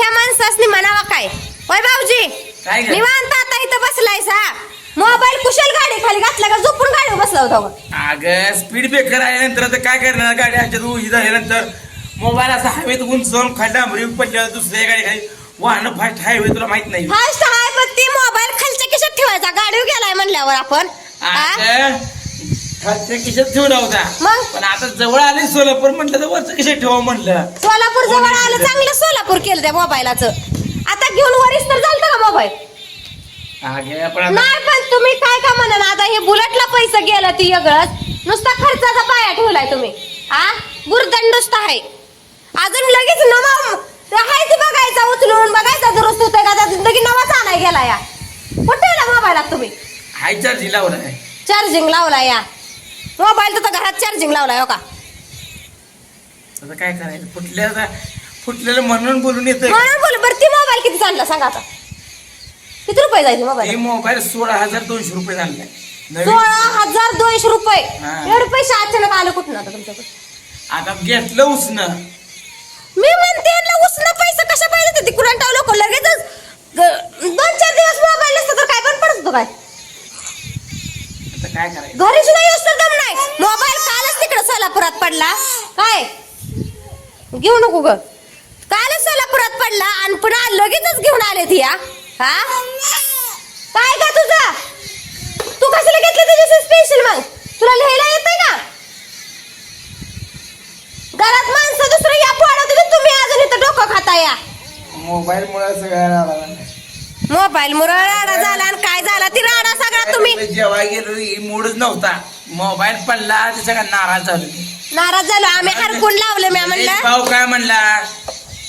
ह्या माणसासनी म्हणावा काय? होय भाऊजी? काय ग? निवांत आता इथं बसलाय सा मोबाईल कुशल गाडी खाली घातला का झोपून गाडी बसला होता बघ. अगं स्पीड ब्रेकर आल्यानंतर आता काय करणार? गाडी ह्याच्यात उभी झाल्यानंतर मोबाईल असा हवेत उंच जाऊन खाली डांबरी पडल्यावर दुसऱ्या गाडी खाली वाहन फास्ट हायवे तुला माहीत नाही. फास्ट आहे पण ती मोबाईल खालच्या खिशात ठेवायचा. गाडीवर गेलाय म्हणल्यावर आपण. हा? अगं, खालच्या खिशात ठेवला होता मग? पण आता जवळ आले सोलापूर म्हटलं तर वरच्या खिशात ठेवा म्हटलं. सोलापूर जवळ आलं चांगलं सोलापूर केलं त्या मोबाईलाचं. आता घेऊन वरीस तर चालतं का मोबाईल? अगं पण आता. नाही पण तुम्ही काय का म्हणा आता हे बुलेटला पैसे गेलं ती वेगळंच नुसता खर्चाचा पाया ठेवलाय तुम्ही. आ? बुरदंड नुसता आहे. अजून लगेच नवा हाय ते बघायचा उचलून बघायचा दुरुस्त होतोय का? त्यात लगेच नवाच आणाय गेला या. कुठे मोबाईल तुम्ही? हाय चार्ज लावला आहे चार्जिंग लावला या. मोबाईल तर घरात चार्जिंग लावलाय हो का? आता काय करायचं? फुटल्या फुटलेलं म्हणून बोलून येतंय म्हणून बोल बरं ती मोबाईल किती आणला सांगा आता. किती रुपये जायचे हे मोबाईल? मोबाईल सोळा हजार दोनशे रुपये झाले सोळा हजार दोनशे रुपये? हा. एवढे पैसे अचानक आले कुठून आता तुमच्याकडे? आता घेतलं उसनं. मी म्हणते यांना उसनं पैसे कशा पाहिजे ते कुणाला टाव लोक लगेचच ग- दोन चार दिवस मोबाईल नसतं तर काय पण पडत होतं काय? आता काय करायचं? घरी सुद्धा तर दम नाही मोबाईल कालच तिकडे सोलापुरात पडला. काय? घेऊ नको ग. कालच सोलापुरात पडला आणि पुन्हा लगेचच घेऊन आले ती या. हा? काय का तुझा? तू कशाला घेतलं तुझ्या स्पेशल मग? तुला लिहायला येतंय का? घरात माणसं दुसरं या पोळत तुम्ही अजून इथं डोकं खाता या. मोबाईल मुळे सगळ्या मोबाईल मुळे राडा झाला आणि काय झाला? ती राडा सगळा तुम्ही? जेव्हा गेलो ही मूडच नव्हता. मोबाईल पडला ते सगळं नाराज झालो. नाराज झालो. आम्ही हरकून लावलं मी निलेश म्हणलं भाऊ काय म्हणला?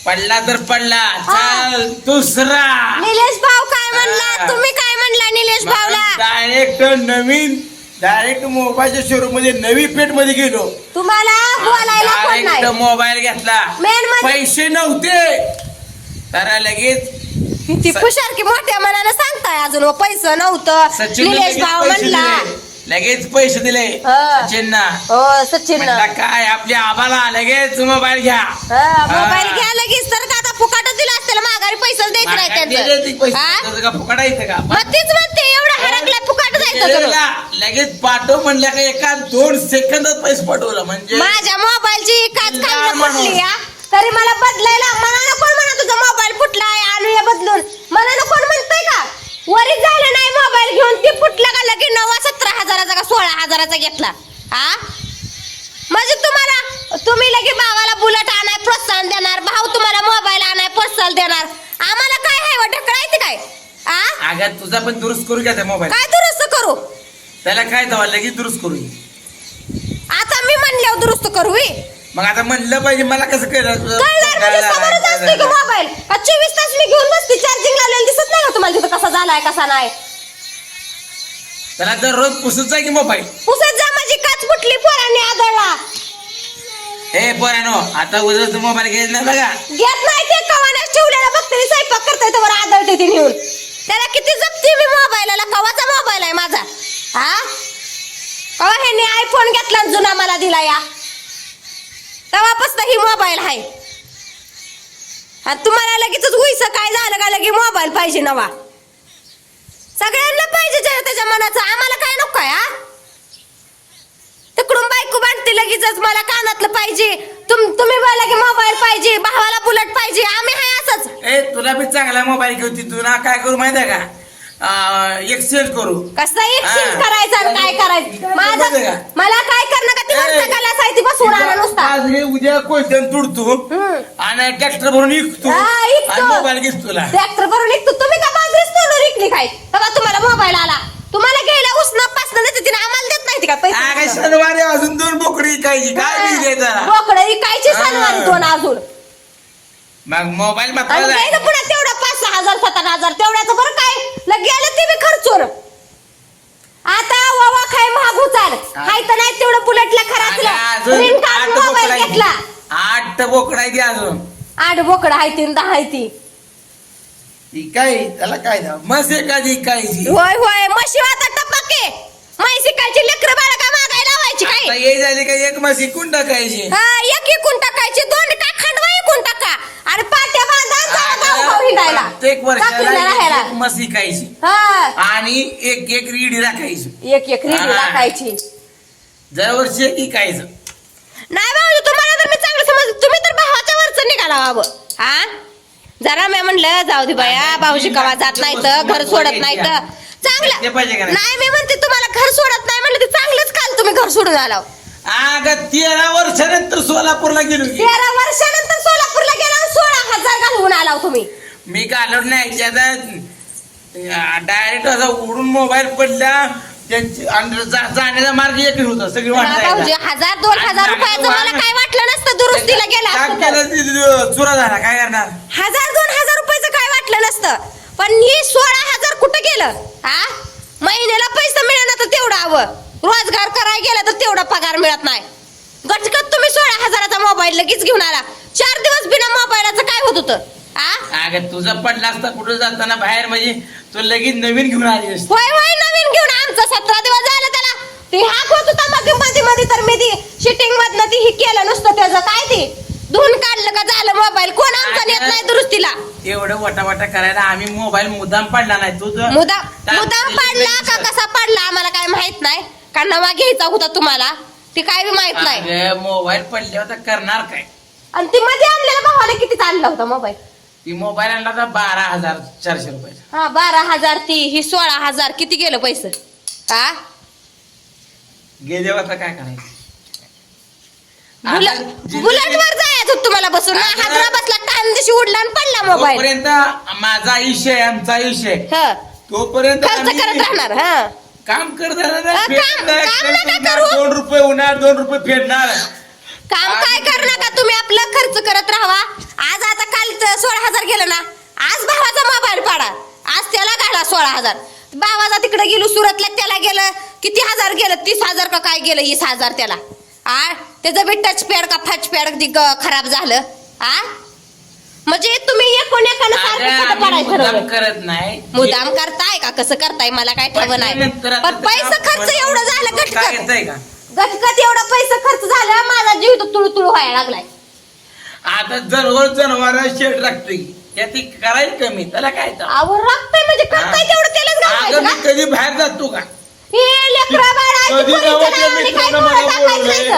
पडला तर पडला. चाल दुसरा. निलेश भाऊ काय हा. म्हणला तुम्ही काय म्हणला निलेश भाऊला? डायरेक्ट नवीन डायरेक्ट मोबाईलच्या शोरूममध्ये नवी पेठमध्ये गेलो. तुम्हाला बोलायला कोण डायरेक्ट नाही. मोबाईल घेतला. म्हणजे- पैसे नव्हते. तर लगेच किती खुशार की मोठ्या मनानं सांगताय अजून व पैसे नव्हतं सचिन निलेश भाऊ म्हणला लगेच पैसे दिले हा. सचिन हो सचिन म्हणला काय आपल्या आबाला लगेच मोबाईल घ्या मोबाईल हा. घ्या लगेच तर का आता फुकाटच दिला असतील माघारी पैसे द्यायचे नाही माघारी दिले ते पैसे. त्यांचं हा? त्याचं का फुकट आहे का मग तीच म्हणते एवढं हरकला फुकाट जायचं सगळं. लगेच पाठव म्हणल्या का एका दोन सेकंदात पैसे पाठवलं म्हणजे माझ्या मोबाईलची काच खाली. फुटली या तरी मला बदलायला मला नको म्हणा तुझा मोबाईल फुटलाय आणूया बदलून? मला नको म्हणतंय का? वरीच झालं नाही मोबाईल घेऊन ती फुटला का लगे नवा सतरा हजाराचा का सोळा हजाराचा घेतला? हा म्हणजे तुम्हाला तुम्ही लगे भावाला बुलेट आणाय प्रोत्साहन देणार भाऊ तुम्हाला मोबाईल आणाय प्रोत्साहन देणार. आम्हाला काय आहे व ढकलायचं काय? आ? अगं तुझा पण दुरुस्त करू घ्या मोबाईल काय दुरुस्त करू? त्याला काय दवा लगेच दुरुस्त करू. आता मी म्हणल्यावर दुरुस्त करू ही. मग आता म्हणलं पाहिजे मला कसं कळलं? कळणार म्हणजे मोबाईल चोवीस तास मी घेऊन बसते चार्जिंग लावलेलं दिसत नाही का तुम्हाला तिथं कसा झालाय कसा नाही? त्याला दररोज पुसत जाय की मोबाईल पुसत जा माझी काच फुटली पोरांनी आदळला. हे पोरानो आता उद्याच मोबाईल घ्यायचा नाही बघा. घेत नाही ते कवानाच ठेवलेला बघते स्वयंपाक करते तर आदळते ती नेऊन त्याला किती जपते मी मोबाईलला कवाचा मोबाईल आहे माझा. हा? कवा ह्याने आयफोन घेतला जुना मला दिला या? तेव्हापासून ही मोबाईल आहे. आणि तुम्हाला लगेचच उईस काय झालं का लगे मोबाईल पाहिजे नवा? सगळ्यांना पाहिजे त्याच्या मनाचं. आम्हाला काय नको आहे हा? तिकडून बायको बांधते लगेचच मला कानातलं पाहिजे. तुम तुम्ही बोला की मोबाईल पाहिजे भावाला बुलेट पाहिजे. आम्ही हाय असंच. ए तुला बी चांगला मोबाईल घेऊ ती तुला काय करू माहिती आहे का? एक्सचेंज करू. कसं एक्सचेंज. करायचं आणि काय करायचं? माझं? मला काय करणं का? ती ए. साहित्य आणा नुसता. आज हे उद्या कोयत्यान तुडतो. हम्म. आणि ट्रॅक्टर भरून विकतो. हा, इकतो. आणि मोबाईल घेतो तुला. ट्रॅक्टर भरून निघतो तुम्ही का बाजरीच तोडून विकली काय? तेव्हा तुम्हाला मोबाईल आला. तुम्हाला घ्यायला उसनं पासनं देते तिने आम्हाला देत नाही ती का काय पैसे शनिवारी अजून दोन बोकडी विकायची. काय बी द्यायचा बोकडं विकायची हा. सणवारी दोन अजून. मग मोबाईल आणि मात्र पुन्हा तेवढं हजार सात आठ हजार तेवढ्याचं बरं काय? लग गेलं ते बी खर्चून आता वावा खाय महागू चाल. हाय तर नाही तेवढं बुलेटला खराचलं. अजून रिंग आठ मोबाईल बोकडा घेतला. आठ बोकडा आहे ती अजून. आठ बोकडं हाय तीन दहा हाय ती. काय? त्याला काय मस्त एखादी होय होय म्हशी आता टपाके. म्हैसी कायची लेकर बाळा काय मागायला लावायची आता काय ये झाली का एक इकून टाकायची हा एक इकून टाकायची दोन काय खांडवा इकून टाका आणि पाट्या जावा प्रत्येक वर्षाला एक- विकायची हा. आणि एक एक रीडी राखायची. एक एक रिडी हा. राखायची. दरवर्षी एक विकायचं नाही भाऊजी तुम्हाला तर मी चांगलं समज तुम्ही तर भावाच्या वरच निघाला बाबा. हा? जरा मी म्हणलं जाऊ दे बाया भाऊजी कवा जात नाही तर घर सोडत नाही तर. चांगलं. पाहिजे का नाही? नाही मी म्हणते तुम्हाला घर सोडत नाही म्हणलं ते चांगलंच काल तुम्ही घर सोडून आला अग तेरा वर्षानंतर सोलापूरला गेलो की तेरा वर्षानंतर सोलापूरला गेला आणि सोळा हजार घालवून आला तुम्ही. मी घालवलं नाही त्याचा डायरेक्ट असा उडून मोबाईल पडला त्यांची आणि जा- जाण्याचा मार्ग एकच होता सगळी भाऊजी वाट हजार दोन हजार रुपयाचं मला काय वाटलं नसतं दुरुस्तीला गेला असतं. तर. चुरा झाला काय करणार? हजार दोन हजार रुपयाचं काय वाटलं नसतं. पण ही सोळा हजार कुठं गेलं? हा? महिन्याला पैसे मिळणार तर तेवढं हवं. रोजगार करायला गेला तर तेवढा पगार मिळत नाही. गटकत तुम्ही सोळा हजाराचा मोबाईल लगेच घेऊन आला. चार दिवस बिना मोबाईलाचं काय होत होतं? अगं तुझा पडला असता कुठं जाताना बाहेर म्हणजे तू लगेच नवीन घेऊन आली असती. होय होय नवीन घेऊन आमचं सतरा दिवस झालं त्याला. ते हाक होत होता मध्ये मध्ये मध्ये तर मी ती शिटिंग मधनं ती ही केलं नुसतं त्याचं. काय ते? धुवून काढलं का झालं मोबाईल कोण आमचा नेत नाही दुरुस्तीला? एवढं वटावटा करायला आम्ही मोबाईल मुद्दाम पडला नाही. तुझं मुदाम मुदाम पाडला का कसा पाडला? आम्हाला काय माहीत नाही. का नवा घ्यायचा होता तुम्हाला? ते काय बी माहीत नाही. मोबाईल पडल्यावर तर करणार काय? आणि ती मध्ये आणलेला भावाने किती आणला होता मोबाईल ती मोबाईल आणला तर बारा हजार चारशे रुपयाचा हा बारा हजार ती ही सोळा हजार. किती गेलं पैसे? हा? गेले आता काय करायचं? बुलेट आता जायचं होतं तुम्हाला बसून. ना आता- हादरा बसला कान दिवशी उडला आणि पडला मोबाईल तोपर्यंत माझा आयुष्य आहे आमचा आयुष्य आहे ह. तोपर्यंत खर्च आम्ही करत राहणार हा. काम करत राहणार, अ, काम- फेडणार, काम नका फेडणार, करू. दोन रुपये होणार दोन रुपये फेडणार काम काय करणार का तुम्ही? आपलं खर्च करत राहावा. आज आता काल सोळा हजार गेलं ना. आज भावाचा मोबाईल पाडा. आज त्याला घाला सोळा हजार. भावाचा तिकडे गेलो सुरतला त्याला गेलं. किती हजार गेलं? तीस हजार का काय गेलं? वीस हजार त्याला. आ? त्याचं बी टच पॅड का फच पॅड खराब झालं. आ? म्हणजे तुम्ही एकूण एकानं करत नाही. मुदाम करताय का? कसं करताय? मला काय ठेव नाही. पण पैसे खर्च एवढं झालं गटकत गटकत एवढा पैसा खर्च झाला माझा जीव तो तुळू तुळू व्हायला लागलाय. आता जनावर जनावर शेड लागतोय त्याती करायला कमी त्याला काय तर? आवड लागतंय म्हणजे करताय तेवढं त्यालाच अगं घालायचं मी का? कधी बाहेर जातो का? हे लेकरं कधी काय मित्रानं टाकायचं बोलवलंय.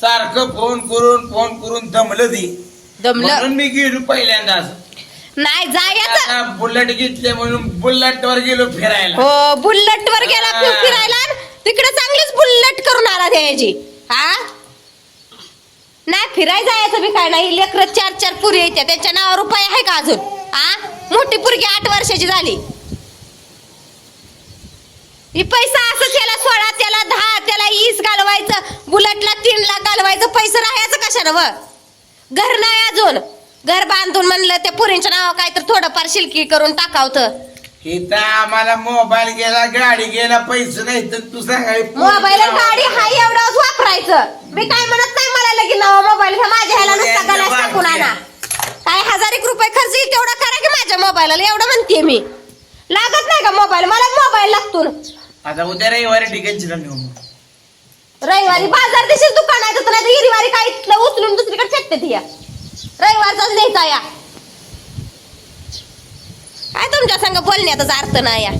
सारखं फोन करून फोन करून दमलं ती. दमलं? म्हणून मी गेलो पहिल्यांदाच नाही जायचं आता बुलेट घेतले म्हणून बुलेट वर गेलो फिरायला. हो बुल्लट वर गेला. फिर- फिरायला. तिकडे चांगलीच बुल्लट करून आला त्याची हा? नाही फिराय जायचं बी काय नाही. लेकर चार चार पुरी येत्या. त्यांच्या नावावर रुपये आहे का अजून? हा मोठी पुरगी आठ वर्षाची झाली. ही पैसा असं त्याला सोळा त्याला दहा त्याला ईस घालवायचं बुलेटला तीन लाख घालवायचं पैसे राहायचं कशानं व? घर नाही अजून. घर बांधून म्हणलं त्या पुरींच्या नाव काय तर थोडंफार शिलकी करून टाकावतं. इथं आम्हाला मोबाईल गेला गाडी गेला पैसे नाही तर तू सांगाय मोबाईल आणि गाडी हा एवढाच वापरायचं. मी काय म्हणत नाही मला लगेच नवा मोबाईल घ्या माझ्या ह्याला नुसता गलास टाकून आणा. काय हजार एक रुपये खर्च येईल तेवढा करा की माझ्या मोबाईलला एवढं म्हणते मी. लागत नाही का मोबाईल? मला मोबाईल लागतो ना. आता उद्या रविवारी ठिकाणची नेऊ मग. रविवारी बाजार दिवशीच दुकान आहे तर नाही हिरवारी काय इथलं उचलून दुसरीकडे फेकते ती या. रविवारचाच द्यायचा या. काय तुमच्या संग बोलण्याचाच अर्थ नाही या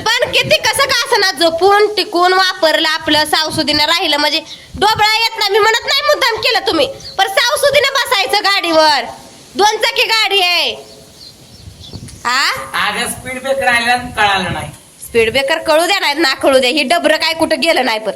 पण किती कसं का असं ना जपून टिकून वापरलं आपलं सावसुदीनं राहिलं म्हणजे डोबळा येत नाही. मी म्हणत नाही मुद्दाम केलं तुम्ही. पण सावसुदीनं बसायचं गाडीवर. दोन चाकी गाडी आहे. हा स्पीड कळालं नाही. स्पीड ब्रेकर कळू द्या नाही ना कळू द्या. ही डबर काय कुठं गेलं नाही पण.